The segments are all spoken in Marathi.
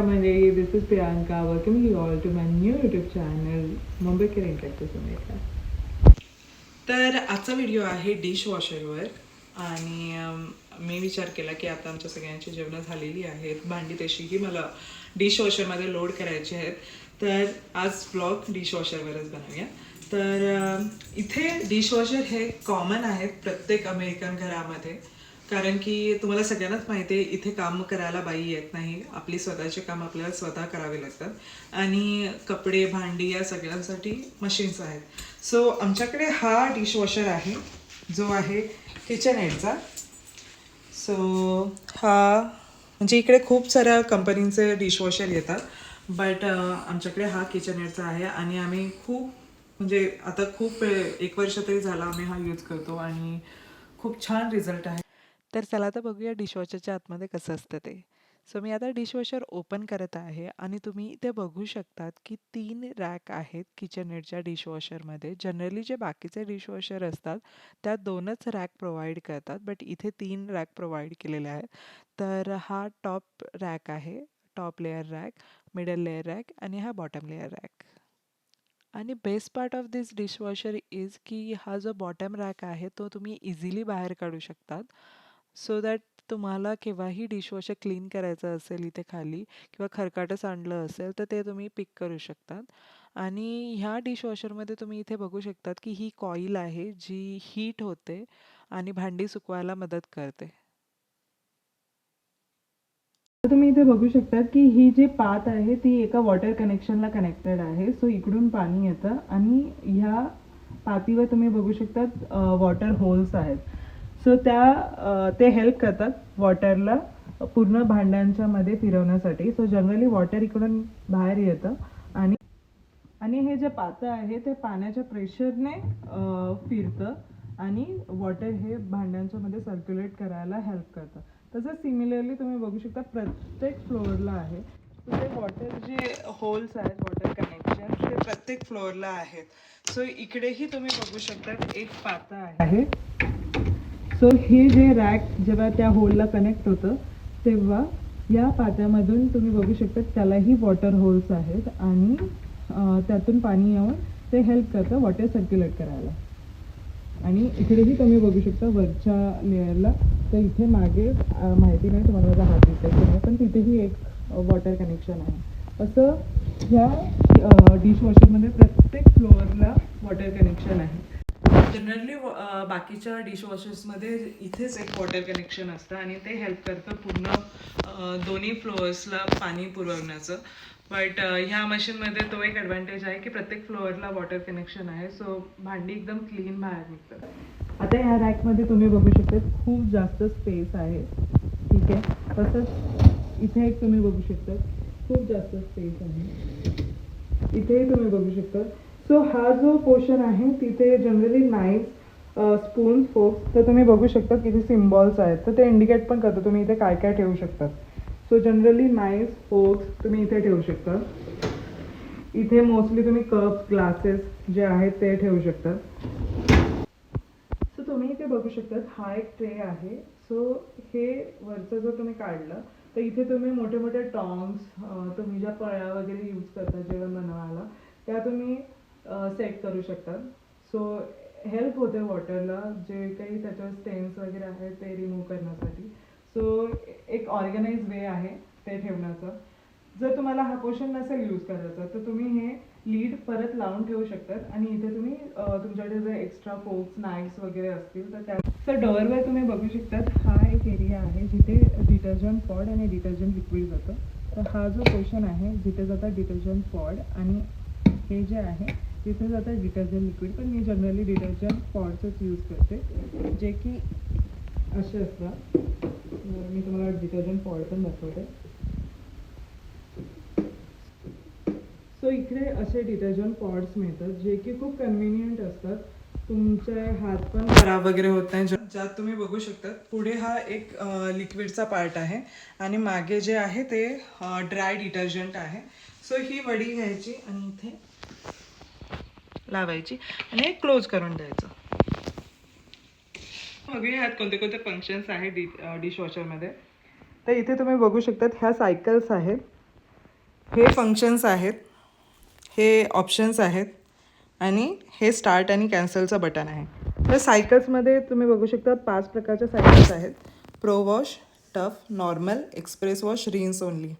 नमस्कार मंडळी this is Priyanka welcome you all to my new YouTube channel Mumbaikar interactive सुमेका तर आजचा व्हिडिओ आहे डिश वॉशरवर आणि मी विचार केला की आता आमच्या सगळ्यांची जेवणं झालेली आहेत. भांडी तशीही मला डिश वॉशरमध्ये लोड करायची आहेत. तर आज ब्लॉग डिश वॉशरवरच बनवूया. तर इथे डिश वॉशर हे कॉमन आहेत प्रत्येक अमेरिकन घरामध्ये. कारण की तुम्हाला सगळ्यांनाच माहिती आहे इथे काम करायला बाई येत नाही. आपली स्वतःचे काम आपल्याला स्वतः करावे लागतात. आणि कपडे भांडी या सगळ्यांसाठी मशीन्स आहेत. सो आमच्याकडे हा डिशवॉशर आहे जो आहे किचन एडचा सो हा म्हणजे इकडे खूप साऱ्या कंपनीचे डिशवॉशर येतात. बट आमच्याकडे हा किचन एडचा आहे आणि आम्ही खूप म्हणजे आता खूप एक वर्ष तरी झाला आम्ही हा यूज करतो आणि खूप छान रिझल्ट आहे. तर चला आता बघूया डिशवॉशरच्या आतमध्ये कसं असतं ते. सो मी आता डिशवॉशर ओपन करत आहे आणि तुम्ही इथे बघू शकतात की तीन रॅक आहेत किचनेटच्या डिशवॉशरमध्ये. जनरली जे बाकीचे डिशवॉशर असतात त्या दोनच रॅक प्रोव्हाइड करतात बट इथे तीन रॅक प्रोव्हाइड केलेले आहेत. तर हा टॉप रॅक आहे top layer rack middle layer rack आणि हा बॉटम लेअर रॅक. आणि best part of this dishwasher is की हा जो बॉटम रॅक आहे तो तुम्ही इझिली बाहेर काढू शकतात. सो दॅट तुम्हाला केव्हाही डिशवॉशर क्लीन करायचं असेल इथे खाली किंवा खरकाटं सांडलं असेल तर ते तुम्ही पिक करू शकतात. आणि ह्या डिशवॉशरमध्ये तुम्ही इथे बघू शकतात की ही कॉईल आहे जी हीट होते आणि भांडी सुकवायला मदत करते. तुम्ही इथे बघू शकता की ही जी पात आहे ती एका वॉटर कनेक्शनला कनेक्टेड आहे. सो इकडून पाणी येतं आणि ह्या पातीवर तुम्ही बघू शकता वॉटर होल्स आहेत. सो त्या ते हेल्प करतात वॉटरला पूर्ण भांड्यांच्या मध्ये फिरवण्यासाठी. सो जनरली वॉटर इकडून बाहेर येतं. आणि आणि हे जे पातं आहे ते पाण्याच्या प्रेशरने फिरतं. आणि वॉटर हे भांड्यांच्या मध्ये सर्क्युलेट करायला हेल्प करतं. तसंच सिमिलरली तुम्ही बघू शकता प्रत्येक फ्लोअरला आहे. ते वॉटर जे होल्स आहेत वॉटर कनेक्शन ते प्रत्येक फ्लोअरला आहेत. सो इकडेही तुम्ही बघू शकता एक पाता आहे. सो हे जे रॅक जेव्हा त्या होलला कनेक्ट होतं तेव्हा या पात्यामधून तुम्ही बघू शकता त्यालाही वॉटर होल्स आहेत आणि त्यातून पाणी येऊन ते हेल्प करतं वॉटर सर्क्युलेट करायला. आणि इकडेही तुम्ही बघू शकता वरच्या लेअरला तर इथे मागे माहिती नाही तुम्हाला माझा हात दिसत नाही पण तिथेही एक वॉटर कनेक्शन आहे. असं ह्या डिशवॉशरमध्ये प्रत्येक फ्लोअरला वॉटर कनेक्शन आहे. जनरली बाकीच्या डिशवॉशर्समध्ये इथेच एक वॉटर कनेक्शन असतं आणि ते हेल्प करतं पूर्ण दोन्ही फ्लोअर्सला पाणी पुरवण्याचं. बट ह्या मशीनमध्ये तो एक ॲडव्हान्टेज आहे की प्रत्येक फ्लोअरला वॉटर कनेक्शन आहे. सो भांडी एकदम क्लीन बाहेर निघतात. आता ह्या रॅकमध्ये तुम्ही बघू शकता खूप जास्त स्पेस आहे. ठीक आहे? तसंच इथे एक तुम्ही बघू शकता खूप जास्त स्पेस आहे. इथेही तुम्ही बघू शकता सो हा जो पोर्शन आहे तिथे जनरली नाईफ स्पून फोक्स तर तुम्ही बघू शकता किती सिम्बॉल्स आहेत. तर ते इंडिकेट पण करतं तुम्ही इथे काय काय ठेवू शकता. सो जनरली नाईफ फोक्स तुम्ही इथे ठेवू शकता. इथे मोस्टली तुम्ही कप्स ग्लासेस जे आहेत ते ठेवू शकता. सो तुम्ही इथे बघू शकता हा एक ट्रे आहे. सो हे वरचं जर तुम्ही काढलं तर इथे तुम्ही मोठे मोठे टॉंग्स तुम्ही ज्या पळ्या वगैरे यूज करता जेवण बनवायला त्या तुम्ही सेट करू शकतात. सो हेल्प होते वॉटरला जे काही त्याच्यावर स्टेन्स वगैरे आहेत ते रिमूव्ह करण्यासाठी. सो एक ऑर्गनाइज वे आहे ते ठेवण्याचं. जर तुम्हाला हा पोर्शन नसेल यूज करायचा तर तुम्ही हे लीड परत लावून ठेवू शकतात. आणि इथे तुम्ही तुमच्याकडे जर एक्स्ट्रा फोक्स नाईफ्स वगैरे असतील तर त्या तर डोअरवर तुम्ही बघू शकतात हा एक एरिया आहे जिथे डिटर्जंट पॉड आणि डिटर्जंट लिक्विड जातं. तर हा जो पोर्शन आहे जिथे जातात डिटर्जंट पॉड आणि हे जे आहे तिथे जातं डिटर्जंट लिक्विड पण मी जनरली डिटर्जंट पॉडचंच यूज करते जे की असे असतात. मी तुम्हाला डिटर्जंट पॉड पण दाखवते. सो इकडे असे डिटर्जंट पॉड्स मिळतात जे की खूप कन्व्हिनियंट असतात. तुमचे हात पण खराब वगैरे होत नाही. ज्यात तुम्ही बघू शकता पुढे हा एक लिक्विडचा पार्ट आहे. आणि मागे जे आहे ते ड्राय डिटर्जंट आहे. सो ही वडी घ्यायची आणि इथे लावायची आणि क्लोज करून द्यायचं. बघूया ह्यात कोणते कोणते फंक्शन्स आहेत डिश वॉशरमध्ये तर इथे तुम्ही बघू शकतात ह्या सायकल्स आहेत. हे फंक्शन्स आहेत. हे ऑप्शन्स आहेत. आणि हे स्टार्ट आणि कॅन्सलचं बटन आहे. तर सायकल्समध्ये तुम्ही बघू शकता पाच प्रकारच्या सायकल्स आहेत. Pro wash tough normal express wash rinse only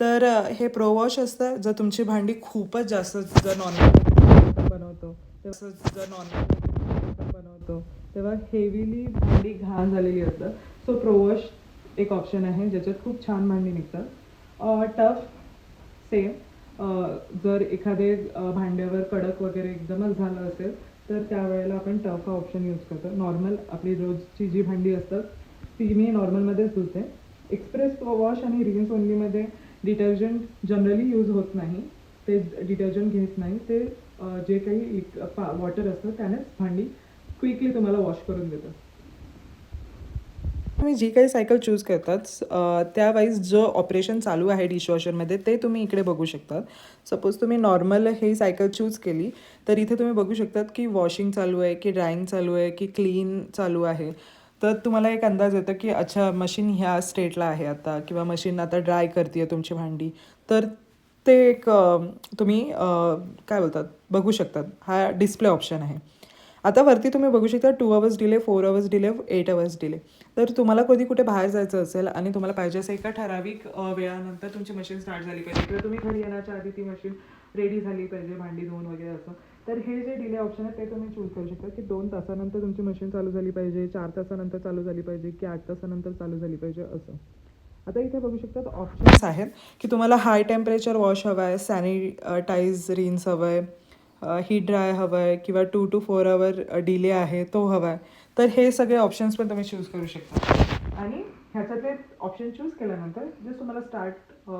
तर हे प्रो वॉश असतं जर तुमची भांडी खूपच जास्त जर नॉर्मल बनवतो. तसं जर नॉर्मल बनवतो. तेव्हा हेवीली भांडी घाण झालेली असतं सो प्रो वॉश एक ऑप्शन आहे ज्याच्यात खूप छान भांडी निघतात. टफ सेम जर एखादे भांड्यावर कडक वगैरे एकदमच झालं असेल तर त्यावेळेला आपण टफ हा ऑप्शन यूज करतो. नॉर्मल आपली रोजची जी भांडी असतात ती मी नॉर्मलमध्येच धुते. एक्सप्रेस वॉश आणि रिन्स ओनलीमध्ये डिटर्जंट जनरली यूज होत नाही. ते डिटर्जंट घेत नाही. ते जे काही वॉटर असतं त्यानेच भांडी क्विकली तुम्हाला वॉश करून देतं तुम्ही जी काही सायकल चूज करतात त्या वाईज जो ऑपरेशन चालू आहे डिशवॉशरमध्ये ते तुम्ही इकडे बघू शकतात. सपोज तुम्ही नॉर्मल ही सायकल चूज केली तर इथे तुम्ही बघू शकतात की वॉशिंग चालू आहे की ड्रायिंग चालू आहे की क्लीन चालू आहे. तर तुम्हाला एक अंदाज येतो की अच्छा मशीन ह्या स्टेटला आहे आता किंवा मशीन आता ड्राय करते तुमची भांडी. तर ते एक तुम्ही काय बोलतात बघू शकतात. हा डिस्प्ले ऑप्शन आहे. आता वरती तुम्ही बघू शकता two hours delay four hours delay eight hours delay तर तुम्हाला कधी कुठे बाहेर जायचं असेल आणि तुम्हाला पाहिजे असेल एका ठराविक वेळानंतर तुमची मशीन स्टार्ट झाली पाहिजे. किंवा तुम्ही घरी येण्याच्या आधी ती मशीन रेडी झाली पाहिजे भांडी धुवून वगैरे असं. तर हे जे डिले ऑप्शन आहे ते तुम्ही चूज करू शकता की दोन तासानंतर तुमची मशीन चालू झाली पाहिजे चार तासानंतर चालू झाली पाहिजे की आठ तासानंतर चालू झाली पाहिजे असं. आता इथे बघू शकतात ऑप्शन्स आहेत की तुम्हाला हाय टेम्परेचर वॉश हवं आहे सॅनिटाईज रिन्स हवं आहे हीट ड्राय हवं आहे किंवा two two four hour delay आहे तो हवा आहे तर हे सगळे ऑप्शन्स पण तुम्ही चूज करू शकता. आणि ह्याच्यातले ऑप्शन चूज केल्यानंतर जस्ट तुम्हाला स्टार्ट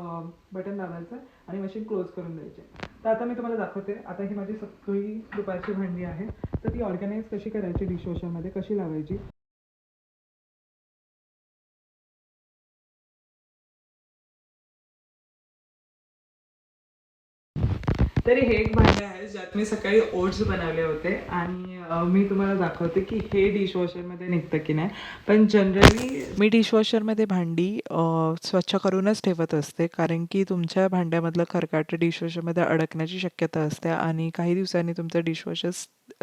बटन दाबायचं आणि मशीन क्लोज करून द्यायचे. तर आता मी तुम्हाला दाखवते. आता ही माझी सगळी दुपारची भांडी आहे. तर ती ऑर्गनाईज कशी करायची डिशवॉशरमध्ये कशी लावायची? तरी हे एक भांडं आहे ज्यात मी सकाळी ओट्स बनवले होते. आणि मी तुम्हाला दाखवते की हे डिशवॉशरमध्ये निघतं की नाही. पण जनरली मी डिशवॉशरमध्ये भांडी स्वच्छ करूनच ठेवत असते. कारण की तुमच्या भांड्यामधलं खरकाट डिशवॉशरमध्ये अडकण्याची शक्यता असते आणि काही दिवसांनी तुमचं डिशवॉशर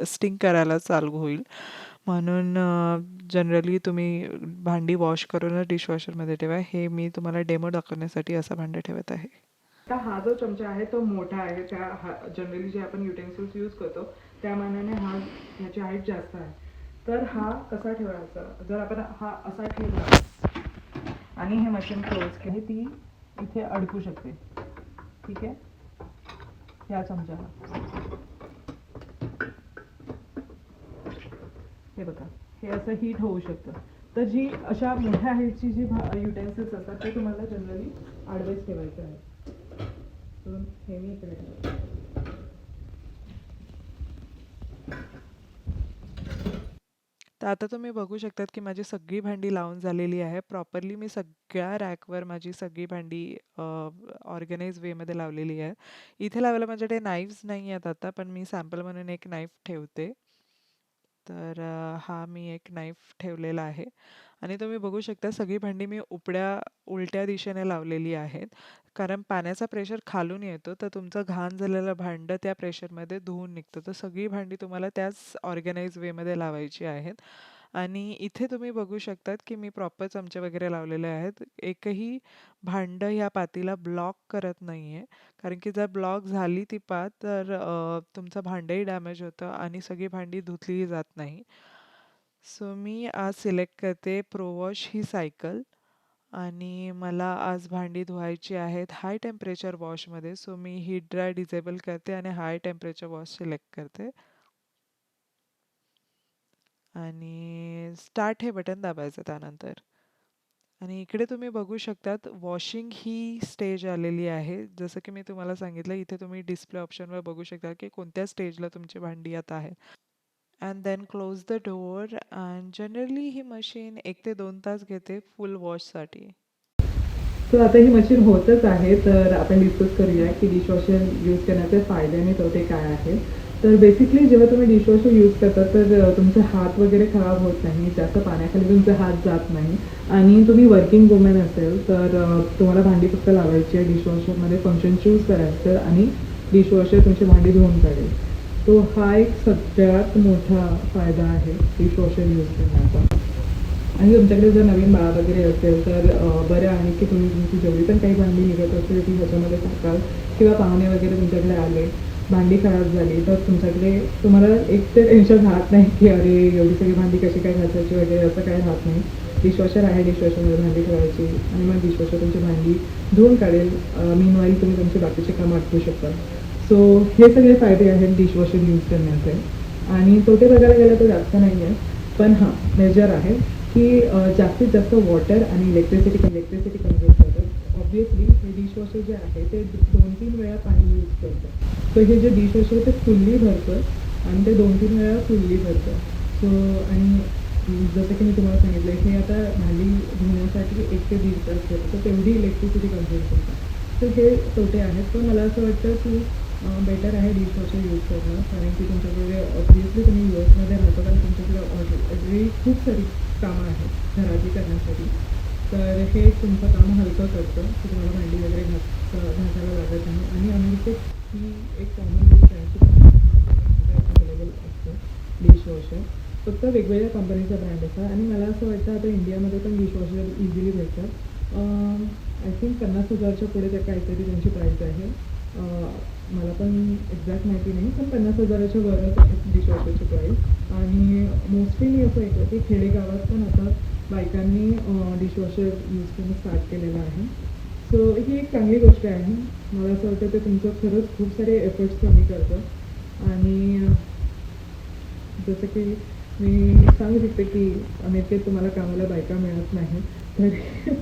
स्टिंक करायला चालू होईल. म्हणून जनरली तुम्ही भांडी वॉश करूनच डिशवॉशरमध्ये ठेवा. हे मी तुम्हाला डेमो दाखवण्यासाठी असं भांडं ठेवत आहे. आता हा जो चमचा आहे तो मोठा आहे. त्या हा जनरली जे आपण युटेन्सिल्स यूज करतो त्या मानाने हा ह्याची हाईट जास्त आहे. तर हा कसा ठेवायचा? जर आपण हा असा ठेवला आणि हे मशीन क्लोज केले ती इथे अडकू शकते. ठीक आहे? या चमच्याला हे बघा हे असं हीट होऊ शकतं. तर जी अशा मोठ्या हाईटची जी युटेन्सिल्स असतात ते तुम्हाला जनरली आडवेच ठेवायचं आहे म्हणून हे मी इकडे तर आता तुम्ही बघू शकतात की माझी सगळी भांडी लावून झालेली आहे. प्रॉपरली मी सगळ्या रॅकवर माझी सगळी भांडी ऑर्गनाईज वेमध्ये लावलेली आहे. इथे लावायला माझ्याकडे नाईफ्स नाही आहेत आता पण मी सॅम्पल म्हणून एक नाईफ ठेवते. तर हा मी एक नाईफ ठेवलेला आहे. आणि तुम्ही बघू शकता सगळी भांडी मी उपड्या उलट्या दिशेने लावलेली आहेत. कारण पाण्याचा प्रेशर खालून येतो तर तुमचं घाण झालेलं भांडं त्या प्रेशरमध्ये धुवून निघतं. तर सगळी भांडी तुम्हाला त्याच ऑर्गनाईज वेमध्ये लावायची आहेत. आणि इथे तुम्ही बघू शकतात की मी प्रॉपर चमचे वगैरे लावलेले आहेत. एकही भांडं ह्या पातीला ब्लॉक करत नाही आहे कारण की जर ब्लॉक झाली ती पात तर तुमचं भांडंही डॅमेज होतं आणि सगळी भांडी धुतलीही जात नाही. सो मी आज सिलेक्ट करते प्रो वॉश ही सायकल. आणि मला आज भांडी धुवायची आहेत हाय टेम्परेचर वॉशमध्ये सो मी हीट ड्राय डिजेबल करते आणि हाय टेम्परेचर वॉश सिलेक्ट करते. आणि स्टार्ट हे बटन दाबायचं त्यानंतर. आणि इकडे तुम्ही बघू शकतात वॉशिंग ही स्टेज आलेली आहे. जसं की मी तुम्हाला सांगितलं इथे तुम्ही डिस्प्ले ऑप्शनवर बघू शकता की कोणत्या स्टेजला तुमची भांडी आता आहे. And then close the door and generally he machine एक ते दोन तास घेते फुल वॉशसाठी तर आता ही मशीन होतच आहे तर आपण डिस्कस करूया की डिशवॉशर यूज करण्याचे फायदे आणि तोटे काय आहेत. तर बेसिकली जेव्हा तुम्ही डिशवॉशर यूज करता तर तुमचे हात वगैरे खराब होत नाही जास्त पाण्याखाली तुमचे हात जात नाही. आणि तुम्ही वर्किंग वुमेन असेल तर तुम्हाला भांडी फक्त लावायची आहे डिशवॉशरमध्ये फंक्शन चूज करायचं आणि डिशवॉशर तुमची भांडी धुवून काढेल. तो हा एक सगळ्यात मोठा फायदा आहे डिशवॉशर यूज करण्याचा. आणि तुमच्याकडे जर नवीन बाळ वगैरे असेल तर बरं आहे की तुम्ही तुमची जेवढी पण काही भांडी निघत असेल ती ह्याच्यामध्ये टाकाल. किंवा पाहुणे वगैरे तुमच्याकडे आले भांडी खराब झाली तर तुमच्याकडे तुम्हाला एक तर टेन्शन राहत नाही की अरे एवढी सगळी भांडी कशी काय घासायची वगैरे असं काही राहत नाही. डिशवॉशर आहे डिशवॉशरमध्ये भांडी ठेवायची. आणि मग डिशवॉशर तुमची भांडी धुवून काढेल. मीनवाईल तुम्ही तुमची बाकीचे कामं आटवू शकता. सो हे सगळे फायदे आहेत डिशवॉशर यूज करण्याचे. आणि तोटे बघायला गेलं तर जास्त नाही आहे पण हां मेजर आहे की जास्तीत जास्त वॉटर आणि इलेक्ट्रिसिटी इलेक्ट्रिसिटी कन्झ्युम करतात ऑब्विसली हे डिशवॉशर जे आहे ते दोन तीन वेळा पाणी यूज करतं. सो हे जे डिशवॉशर ते फुल्ली भरतं आणि ते दोन तीन वेळा फुल्ली भरतं. सो आणि जसं की मी तुम्हाला सांगितलं हे आता भांडी धुण्यासाठी एक ते दीड तास घेतं तर तेवढी इलेक्ट्रिसिटी कन्झ्युम करतात. तर हे तोटे आहेत. पण मला असं वाटतं की बेटर आहे डिशवॉशर यूज करणं. कारण की तुमच्याकडे ऑब्वियसली तुम्ही यू एसमध्ये राहतो कारण तुमच्याकडे ऑलरेडी खूप सारी कामं आहेत घरातली करण्यासाठी तर हे तुमचं काम हलकं करतं की तुम्हाला भांडी वगैरे घास घासायला लागत नाही. आणि अमेरिकेत ही एक कॉमन डिश आहे की अवेलेबल असतं डिशवॉशर फक्त वेगवेगळ्या कंपनीचा ब्रँड असतात आणि मला असं वाटतं आता इंडियामध्ये पण डिशवॉशर इझिली भेटतात. आय थिंक पन्नास हजारच्या पुढे त्या काहीतरी त्यांची प्राईस आहे. मला पण एक्झॅक्ट माहिती नाही पण पन्नास हजाराच्या वरच डिशवॉशरची प्राईस आणि मोस्टली मी असं ऐकलं की खेडेगावात पण आता बायकांनी डिशवॉशर यूज करणं स्टार्ट केलेलं आहे. सो ही एक चांगली गोष्ट आहे. मला असं वाटतं ते तुमचं खरंच खूप सारे एफर्ट्स कमी करतं. आणि जसं की मी सांगू शकते की अमेरिकेत तुम्हाला कामाला बायका मिळत नाही तर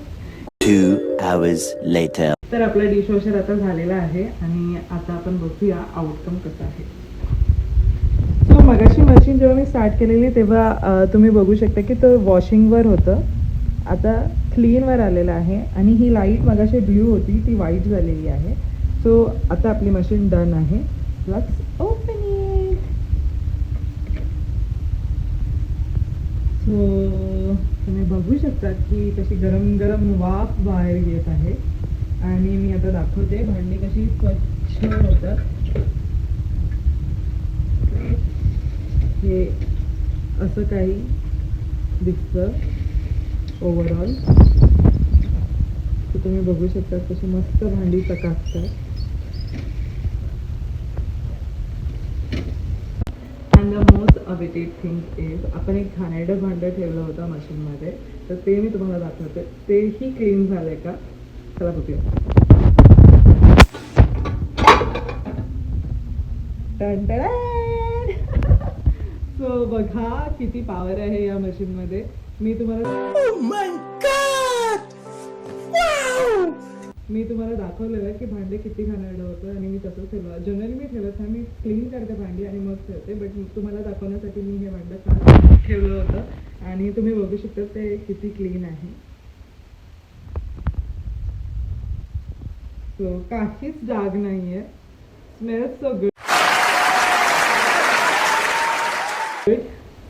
तर आपला डिशवॉशर आता झालेला आहे आणि आता आपण बघूया आउटकम कसं आहे. सो मगाशी मशीन जेव्हा मी स्टार्ट केलेली तेव्हा तुम्ही बघू शकता की तो वॉशिंगवर होतं. आता क्लीनवर आलेलं आहे आणि ही लाइट मगाशी ब्ल्यू होती ती व्हाईट झालेली आहे. सो आता आपली मशीन डन आहे. प्लस ओपनिंग सो तुम्ही बघू शकता की कशी गरम गरम वाफ बाहेर येत आहे. आणि मी आता दाखवते. भांडी कशी स्वच्छ होतात. हे असं काही दिसतं ओव्हरऑल तर तुम्ही बघू शकता कशी मस्त भांडी चकाकतात. And the most awaited thing is आपण एक घाणेरडं भांडं ठेवलं होतं मशीनमध्ये तर ते मी तुम्हाला दाखवते. तेही क्लीन झालंय का? चला बघूया सो बघा किती पॉवर आहे या मशीनमध्ये मी तुम्हाला मी तुम्हाला दाखवलेलं की भांडे किती घाणेरडं होतं आणि मी तसंच ठेवलं. जनरली मी ठेवत नाही मी क्लीन करते भांडी आणि मग ठेवते बट तुम्हाला दाखवण्यासाठी मी हे भांडं ठेवलं होतं. आणि तुम्ही बघू शकता ते किती क्लीन आहे. काहीच डाग नाहीये. स्मेल सो गुड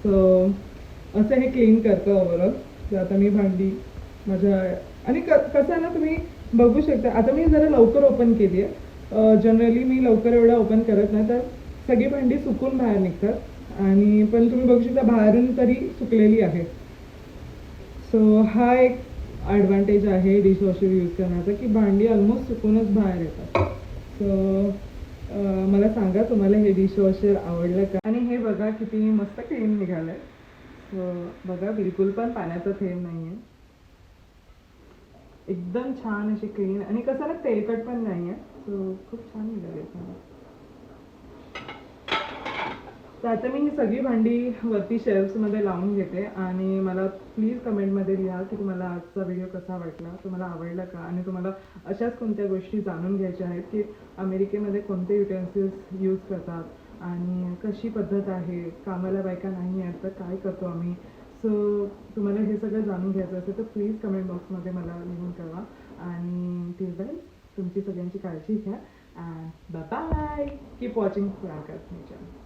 सो असं हे क्लीन करतं ओव्हरऑल तर आता मी भांडी माझ्या आणि क कसं ना तुम्ही बघू शकता. आता मी जरा लवकर ओपन केली आहे. जनरली मी लवकर एवढं ओपन करत नाही. तर सगळी भांडी सुकून बाहेर निघतात. आणि पण तुम्ही बघू शकता बाहेरून तरी सुकलेली आहे. सो हा एक ॲडव्हान्टेज आहे डिशवॉशर यूज करण्याचा की भांडी ऑलमोस्ट सुकूनच बाहेर येतात. सो मला सांगा तुम्हाला हे डिशवॉशर आवडलं का? आणि हे बघा किती मस्त क्लीन निघालंय. सो बघा बिलकुल पण पाण्याचा थेंब नाही आहे एकदम छान अशी क्लीन आणि कसं ना तेलकट पण नाही आहे सो खूप छान निघाले तर आता मी सगळी भांडी वरती शेल्फ्समध्ये लावून घेते आणि मला प्लीज कमेंटमध्ये लिहा की तुम्हाला आजचा व्हिडिओ कसा वाटला तुम्हाला आवडला का? आणि तुम्हाला अशाच कोणत्या गोष्टी जाणून घ्यायच्या आहेत की अमेरिकेमध्ये कोणते युटेन्सिल्स यूज करतात आणि कशी पद्धत आहे कामाला बायका नाही आहेत तर काय करतो आम्ही? सो तुम्हाला हे सगळं जाणून घ्यायचं असेल तर प्लीज कमेंट बॉक्समध्ये मला लिहून कळवा. आणि टिल देन तुमची सगळ्यांची काळजी घ्या. अँड बाय कीप वॉचिंग फ्रांकास नेचर